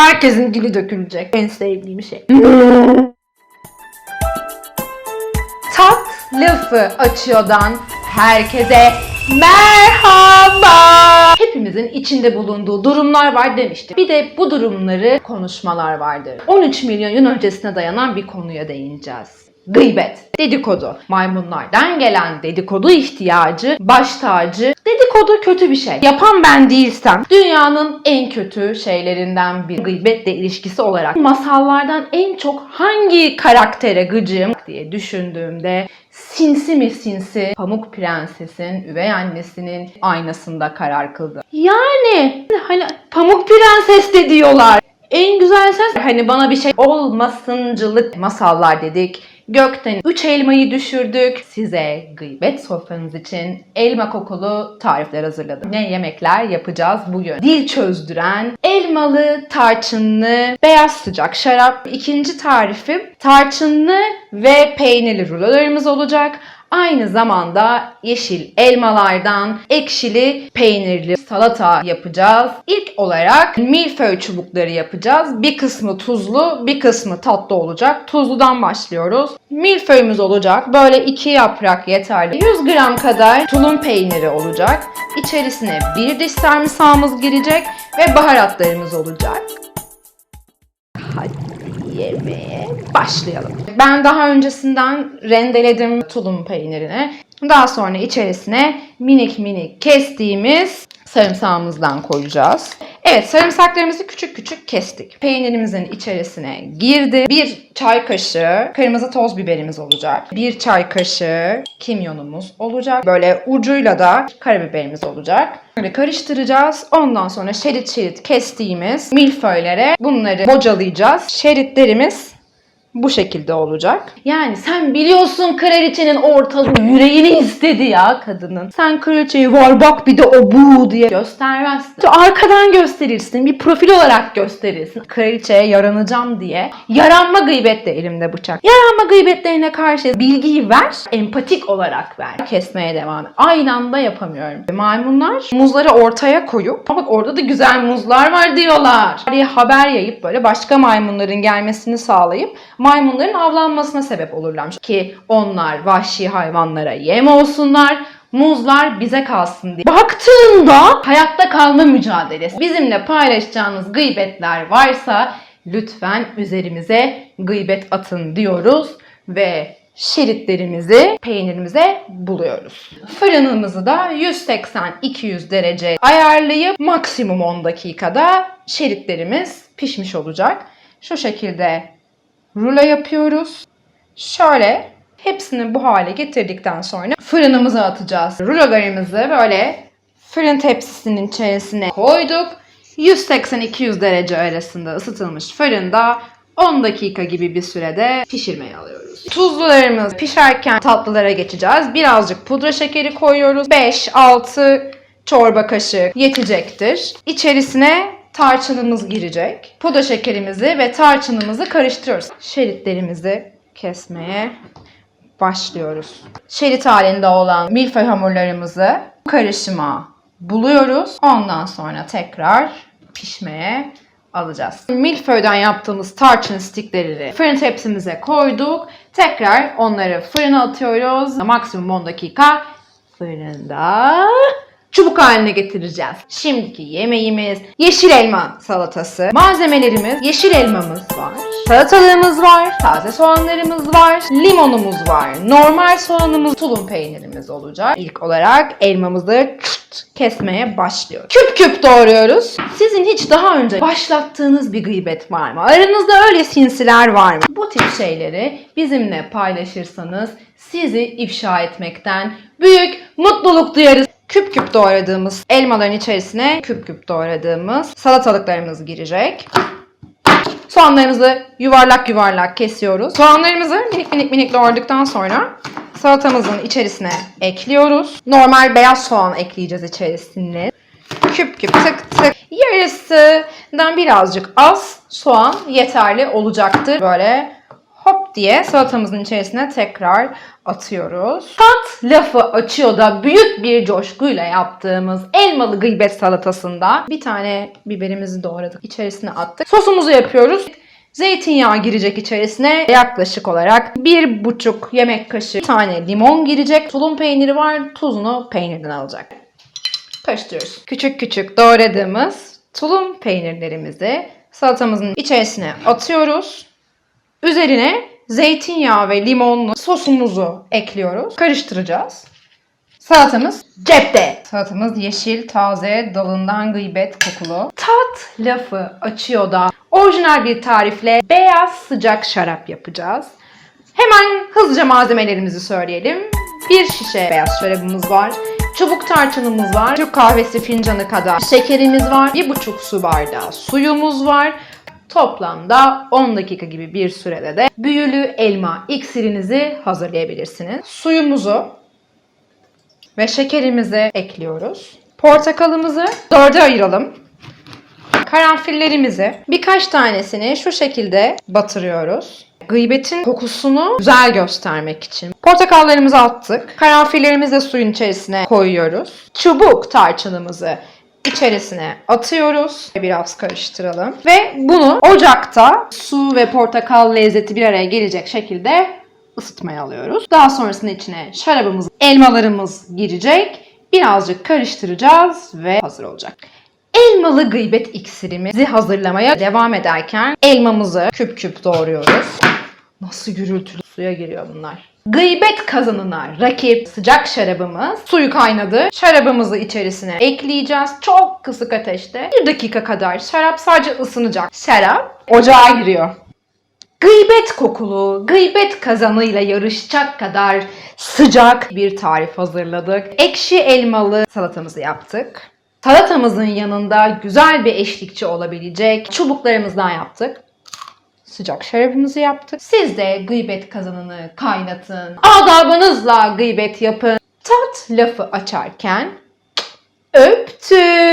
Herkesin dili dökülecek. En sevdiğim şey. Tat lafı açıyordan herkese merhaba. Hepimizin içinde bulunduğu durumlar var demiştim. Bir de bu durumları konuşmalar vardır. 13 milyon yıl öncesine dayanan bir konuya değineceğiz. Gıybet, dedikodu, maymunlardan gelen dedikodu ihtiyacı, baş tacı, dedikodu kötü bir şey. Yapan ben değilsem dünyanın en kötü şeylerinden bir gıybetle ilişkisi olarak masallardan en çok hangi karaktere gıcığım diye düşündüğümde sinsi mi sinsi Pamuk Prenses'in üvey annesinin aynasında karar kıldı. Yani hani Pamuk Prenses de diyorlar. En güzel ses hani bana bir şey olmasıncılık masallar dedik. Gökten 3 elmayı düşürdük. Size gıybet sofranız için elma kokulu tarifler hazırladım. Ne yemekler yapacağız bugün? Dil çözdüren elmalı, tarçınlı, beyaz sıcak şarap. İkinci tarifim tarçınlı ve peynirli rulolarımız olacak. Aynı zamanda yeşil elmalardan ekşili peynirli salata yapacağız. İlk olarak milföy çubukları yapacağız. Bir kısmı tuzlu, bir kısmı tatlı olacak. Tuzludan başlıyoruz. Milföyümüz olacak. Böyle iki yaprak yeterli. 100 gram kadar tulum peyniri olacak. İçerisine bir diş sarımsağımız girecek ve baharatlarımız olacak. Hadi yemeğe başlayalım. Ben daha öncesinden rendeledim tulum peynirini. Daha sonra içerisine minik minik kestiğimiz sarımsağımızdan koyacağız. Evet sarımsaklarımızı küçük küçük kestik. Peynirimizin içerisine girdi. Bir çay kaşığı kırmızı toz biberimiz olacak. Bir çay kaşığı kimyonumuz olacak. Böyle ucuyla da karabiberimiz olacak. Böyle karıştıracağız. Ondan sonra şerit şerit kestiğimiz milföylere bunları bocalayacağız. Şeritlerimiz bu şekilde olacak. Yani sen biliyorsun kraliçenin ortalığı yüreğini istedi ya kadının. Sen kraliçeyi var bak bir de o bu diye göstermezsin. Arkadan gösterirsin. Bir profil olarak gösterirsin. Kraliçeye yaranacağım diye. Yaranma gıybet de elimde bıçak. Yaranma gıybetlerine karşı bilgiyi ver. Empatik olarak ver. Kesmeye devam. Aynı anda yapamıyorum. Maymunlar muzları ortaya koyup bak orada da güzel muzlar var diyorlar. diye haber yayıp böyle başka maymunların gelmesini sağlayıp maymunların avlanmasına sebep olurlarmış. Ki onlar vahşi hayvanlara yem olsunlar, muzlar bize kalsın diye. Baktığında hayatta kalma mücadelesi. Bizimle paylaşacağınız gıybetler varsa lütfen üzerimize gıybet atın diyoruz ve şeritlerimizi peynirimize buluyoruz. Fırınımızı da 180-200 derece ayarlayıp maksimum 10 dakikada şeritlerimiz pişmiş olacak. Şu şekilde rulo yapıyoruz. Şöyle hepsini bu hale getirdikten sonra fırınımıza atacağız. Rulolarımızı böyle fırın tepsisinin içerisine koyduk. 180-200 derece arasında ısıtılmış fırında 10 dakika gibi bir sürede pişirmeye alıyoruz. Tuzlularımız pişerken tatlılara geçeceğiz. Birazcık pudra şekeri koyuyoruz. 5-6 çorba kaşığı yetecektir. İçerisine tarçınımız girecek. Pudra şekerimizi ve tarçınımızı karıştırıyoruz. Şeritlerimizi kesmeye başlıyoruz. Şerit halinde olan milföy hamurlarımızı karışıma buluyoruz. Ondan sonra tekrar pişmeye alacağız. Milföy'den yaptığımız tarçın stikleri fırın tepsimize koyduk. Tekrar onları fırına atıyoruz. Maksimum 10 dakika fırında çubuk haline getireceğiz. Şimdiki yemeğimiz yeşil elma salatası. Malzemelerimiz yeşil elmamız var. Salatalığımız var, taze soğanlarımız var, limonumuz var, normal soğanımız, tulum peynirimiz olacak. İlk olarak elmamızı kesmeye başlıyoruz. Küp küp doğruyoruz. Sizin hiç daha önce başlattığınız bir gıybet var mı? Aranızda öyle sinsiler var mı? Bu tip şeyleri bizimle paylaşırsanız sizi ifşa etmekten büyük mutluluk duyarız. Küp küp doğradığımız elmaların içerisine küp küp doğradığımız salatalıklarımız girecek. Soğanlarımızı yuvarlak yuvarlak kesiyoruz. Soğanlarımızı minik minik minik doğradıktan sonra salatamızın içerisine ekliyoruz. Normal beyaz soğan ekleyeceğiz içerisine. Küp küp tık tık. Yarısından birazcık az soğan yeterli olacaktır. Böyle hop diye salatamızın içerisine tekrar atıyoruz. Tat lafı açıyor da büyük bir coşkuyla yaptığımız elmalı gıybet salatasında bir tane biberimizi doğradık. içerisine attık. Sosumuzu yapıyoruz. Zeytinyağı girecek içerisine yaklaşık olarak bir buçuk yemek kaşığı bir tane limon girecek. Tulum peyniri var. Tuzunu peynirden alacak. Karıştırıyoruz. Küçük küçük doğradığımız tulum peynirlerimizi salatamızın içerisine atıyoruz. Üzerine zeytinyağı ve limonlu sosumuzu ekliyoruz. Karıştıracağız. Salatamız cepte. Salatamız yeşil, taze, dalından gıybet kokulu. Tat lafı açıyor da orijinal bir tarifle beyaz sıcak şarap yapacağız. Hemen hızlıca malzemelerimizi söyleyelim. Bir şişe beyaz şarabımız var. Çubuk tarçınımız var. Türk kahvesi fincanı kadar şekerimiz var. Bir buçuk su bardağı suyumuz var. Toplamda 10 dakika gibi bir sürede de büyülü elma iksirinizi hazırlayabilirsiniz. Suyumuzu ve şekerimizi ekliyoruz. Portakalımızı dörde ayıralım. Karanfillerimizi birkaç tanesini şu şekilde batırıyoruz. Gıybetin kokusunu güzel göstermek için. Portakallarımızı attık. Karanfillerimizi de suyun içerisine koyuyoruz. Çubuk tarçınımızı içerisine atıyoruz. Biraz karıştıralım. Ve bunu ocakta su ve portakal lezzeti bir araya gelecek şekilde ısıtmaya alıyoruz. Daha sonrasında içine şarabımız, elmalarımız girecek. Birazcık karıştıracağız ve hazır olacak. Elmalı gıybet iksirimizi hazırlamaya devam ederken elmamızı küp küp doğruyoruz. Nasıl gürültülü suya giriyor bunlar. Gıybet kazanına rakip sıcak şarabımız. Suyu kaynadı. Şarabımızı içerisine ekleyeceğiz. Çok kısık ateşte. Bir dakika kadar şarap sadece ısınacak. Şarap ocağa giriyor. Gıybet kokulu, gıybet kazanıyla yarışacak kadar sıcak bir tarif hazırladık. Ekşi elmalı salatamızı yaptık. Salatamızın yanında güzel bir eşlikçi olabilecek çubuklarımızdan yaptık. Sıcak şarabımızı yaptık. Siz de gıybet kazanını kaynatın. Adabınızla gıybet yapın. Tat lafı açarken öptüm.